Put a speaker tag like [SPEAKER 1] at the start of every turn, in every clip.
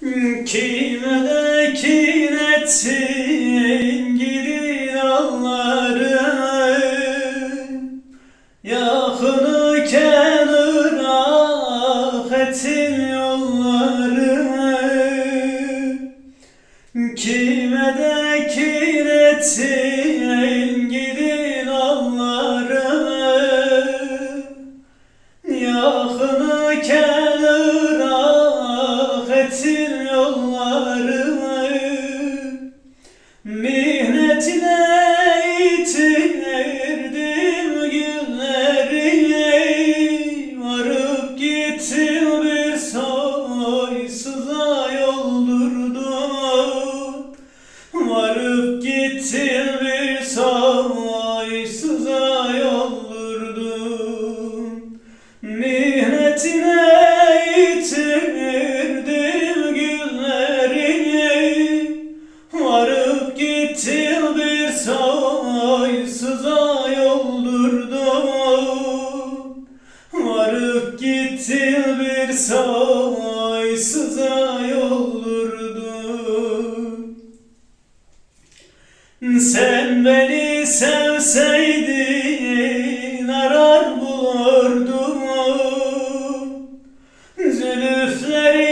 [SPEAKER 1] Kime de kin etsin gidin alları Yakını kenır ah etsin yolları. Kime de kin etsin Mihnetine yitirdim günleri Varıp gittim bir soysuz'a yoldurdum. Varıp gittim bir Gittim bir soysuz'a yoldurdum Varıp gittim bir soysuz'a yoldurdum Sen beni sevseydin arar bulurdum. Zülüflerin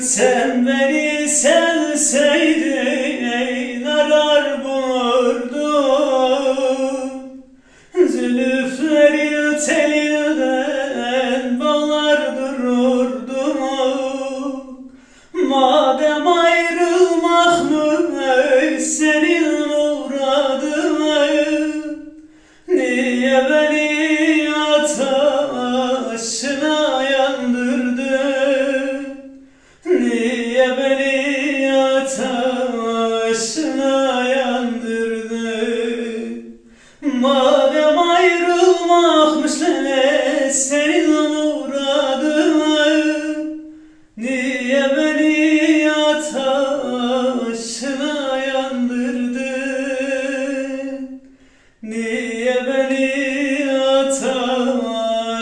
[SPEAKER 1] Sen beni sevseydin arar bulurdum Zülüflerin telinden bağlar dururdum Madem ayrılmak mı senin muradın Niye beni Madem ayrılmakmış lele senin muradın. Niye beni ateşine yandırdın? Niye beni ateşlere